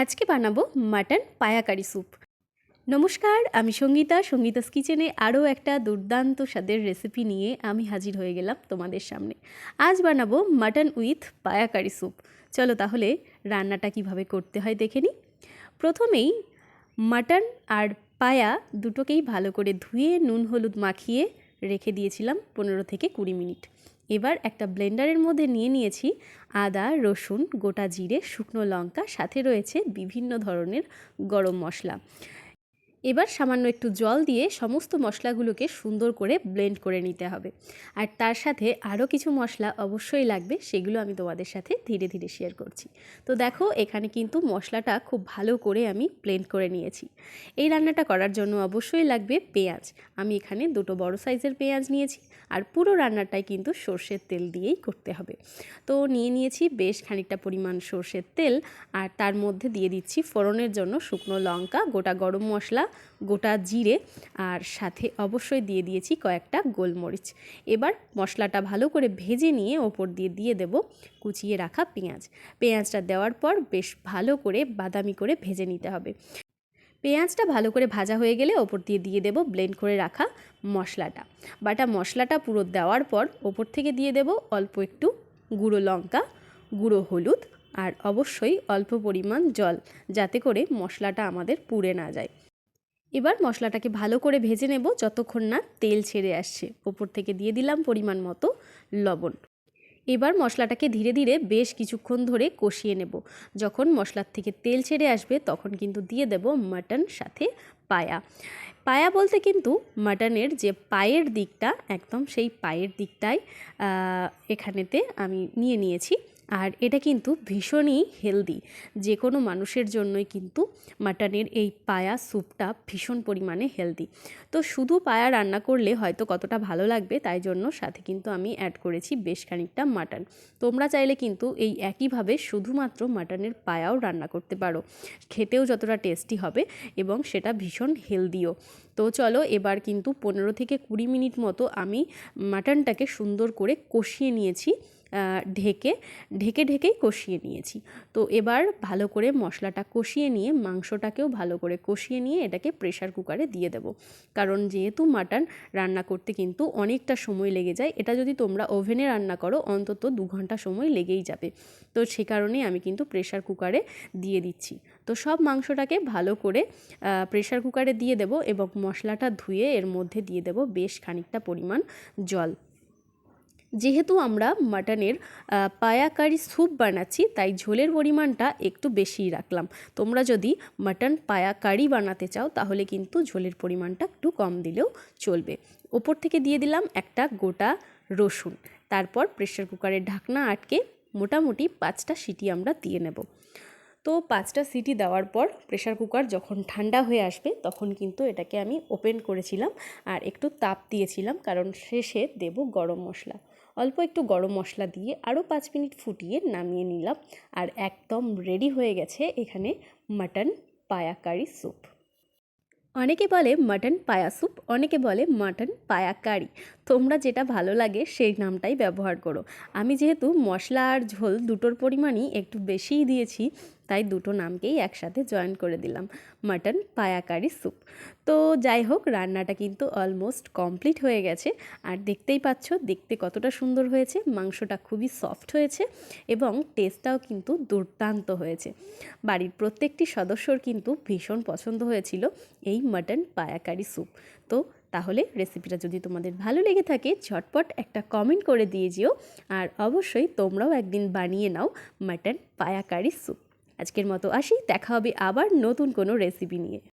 আজকে বানাবো mutton পায়াকারি soup. নমস্কার, আমি সঙ্গীতা। সঙ্গীতাস কিচেনে আরও একটা দুর্দান্ত স্বাদের রেসিপি নিয়ে আমি হাজির হয়ে গেলাম তোমাদের সামনে। আজ বানাবো মাটন উইথ পায়াকারি স্যুপ। চলো তাহলে রান্নাটা কীভাবে করতে হয় দেখে নিই। প্রথমেই মাটন আর পায়া দুটোকেই ভালো করে ধুয়ে নুন হলুদ মাখিয়ে রেখে দিয়েছিলাম পনেরো থেকে কুড়ি মিনিট। এবার একটা ব্লেন্ডারের মধ্যে নিয়ে নিয়েছি আদা, রসুন, গোটা জিরে, শুকনো লঙ্কা, সাথে রয়েছে বিভিন্ন ধরনের গরম মশলা। এবার সামান্য একটু জল দিয়ে সমস্ত মশলাগুলোকে সুন্দর করে ব্লেন্ড করে নিতে হবে। আর তার সাথে আরও কিছু মশলা অবশ্যই লাগবে, সেগুলো আমি তোমাদের সাথে ধীরে ধীরে শেয়ার করছি। তো দেখো, এখানে কিন্তু মশলাটা খুব ভালো করে আমি ব্লেন্ড করে নিয়েছি। এই রান্নাটা করার জন্য অবশ্যই লাগবে পেঁয়াজ। আমি এখানে দুটো বড় সাইজের পেঁয়াজ নিয়েছি, আর পুরো রান্নাটাই কিন্তু সর্ষের তেল দিয়েই করতে হবে। তো নিয়ে নিয়েছি বেশ খানিকটা পরিমাণ সর্ষের তেল, আর তার মধ্যে দিয়ে দিচ্ছি ফোড়নের জন্য শুকনো লঙ্কা, গোটা গরম মশলা গোটা জিরে আর সাথে অবশ্যই দিয়ে দিয়েছি কয়েকটা গোলমরিচ। এবার মশলাটা ভালো করে ভেজে নিয়ে ওপর দিয়ে দিয়ে দেব কুচিয়ে রাখা পেঁয়াজ। পেঁয়াজটা দেওয়ার পর বেশ ভালো করে বাদামি করে ভেজে নিতে হবে। পেঁয়াজটা ভালো করে ভাজা হয়ে গেলে ওপর দিয়ে দিয়ে দেব ব্লেন্ড করে রাখা মশলাটা। বাটা মশলাটা পুরো দেওয়ার পর ওপর থেকে দিয়ে দেব অল্প একটু গুঁড়ো লঙ্কা, গুঁড়ো হলুদ আর অবশ্যই অল্প পরিমাণ জল যাতে করে মশলাটা আমাদের পুড়ে না যায়। এবার মশলাটাকে ভালো করে ভেজে নেব যতক্ষণ না তেল ছেড়ে আসছে। ওপর থেকে দিয়ে দিলাম পরিমাণ মতো লবণ। এবার মশলাটাকে ধীরে ধীরে বেশ কিছুক্ষণ ধরে কষিয়ে নেব। যখন মশলার থেকে তেল ছেড়ে আসবে তখন কিন্তু দিয়ে দেব মাটন সাথে পায়া। পায়া বলতে কিন্তু মাটনের যে পায়ের দিকটা, একদম সেই পায়ের দিকটাই এখানেতে আমি নিয়ে নিয়েছি। আর এটা কিন্তু ভীষণই হেলদি যে কোনো মানুষের জন্যই কিন্তু মাটনের এই পায়া স্যুপটা ভীষণ পরিমাণে হেলদি তো শুধু পায়া রান্না করলে হয়তো কতটা ভালো লাগবে, তাই জন্য সাথে কিন্তু আমি অ্যাড করেছি বেশ খানিকটা মাটন তোমরা চাইলে কিন্তু এই একইভাবে শুধুমাত্র মাটনের পায়াও রান্না করতে পারো। খেতেও যতটা টেস্টি হবে এবং সেটা ভীষণ হেলদিও তো চলো এবার কিন্তু পনেরো থেকে কুড়ি মিনিট মতো আমি মাটনটাকে সুন্দর করে কষিয়ে নিয়েছি। ঢেকে ঢেকে ঢেকেই কষিয়ে নিয়েছি। তো এবার ভালো করে মশলাটা কষিয়ে নিয়ে, মাংসটাকেও ভালো করে কষিয়ে নিয়ে এটাকে প্রেশার কুকারে দিয়ে দেবো। কারণ যেহেতু মাটন রান্না করতে কিন্তু অনেকটা সময় লেগে যায়, এটা যদি তোমরা ওভেনে রান্না করো, অন্তত দু ঘণ্টা সময় লেগেই যাবে। তো সে কারণে আমি কিন্তু প্রেশার কুকারে দিয়ে দিচ্ছি। তো সব মাংসটাকে ভালো করে প্রেশার কুকারে দিয়ে দেব এবং মশলাটা ধুয়ে এর মধ্যে দিয়ে দেব বেশ খানিকটা পরিমাণ জল। যেহেতু আমরা মাটনের পায়াকারি স্যুপ বানাচ্ছি, তাই ঝোলের পরিমাণটা একটু বেশিই রাখলাম। তোমরা যদি মাটন পায়া কারি বানাতে চাও, তাহলে কিন্তু ঝোলের পরিমাণটা একটু কম দিলেও চলবে। ওপর থেকে দিয়ে দিলাম একটা গোটা রসুন। তারপর প্রেশার কুকারের ঢাকনা আটকে মোটামুটি পাঁচটা সিটি আমরা দিয়ে নেব। তো পাঁচটা সিটি দেওয়ার পর প্রেশার কুকার যখন ঠান্ডা হয়ে আসবে, তখন কিন্তু এটাকে আমি ওপেন করেছিলাম আর একটু তাপ দিয়েছিলাম, কারণ শেষে দেব গরম মশলা। অল্প একটু গরম মশলা দিয়ে আরও পাঁচ মিনিট ফুটিয়ে নামিয়ে নিলাম। আর একদম রেডি হয়ে গেছে এখানে মাটন পায়া কারি স্যুপ অনেকে বলে মাটন পায়া স্যুপ অনেকে বলে মাটন পায়া কারি তোমরা যেটা ভালো লাগে সেই নামটাই ব্যবহার করো। আমি যেহেতু মশলা আর ঝোল দুটোর পরিমাণই একটু বেশিই দিয়েছি তাই দুটো নামকেই একসাথে জয়েন করে দিলাম, মাটন পায়াকারি স্যুপ। তো যাই হোক, রান্নাটা কিন্তু অলমোস্ট কমপ্লিট হয়ে গেছে। আর দেখতেই পাচ্ছ, দেখতে কতটা সুন্দর হয়েছে, মাংসটা খুবই সফট হয়েছে এবং টেস্টটাও কিন্তু দুর্দান্ত হয়েছে। বাড়ির প্রত্যেকটি সদস্যর কিন্তু ভীষণ পছন্দ হয়েছিল এই মাটন পায়াকারি স্যুপ। তো তাহলে রেসিপিটা যদি তোমাদের ভালো লেগে থাকে, ঝটপট একটা কমেন্ট করে দিয়ে যেও। আর অবশ্যই তোমরাও একদিন বানিয়ে নাও মাটন পায়াকারি স্যুপ। আজকের মতো আসি দেখা হবে আবার নতুন কোনো রেসিপি নিয়ে।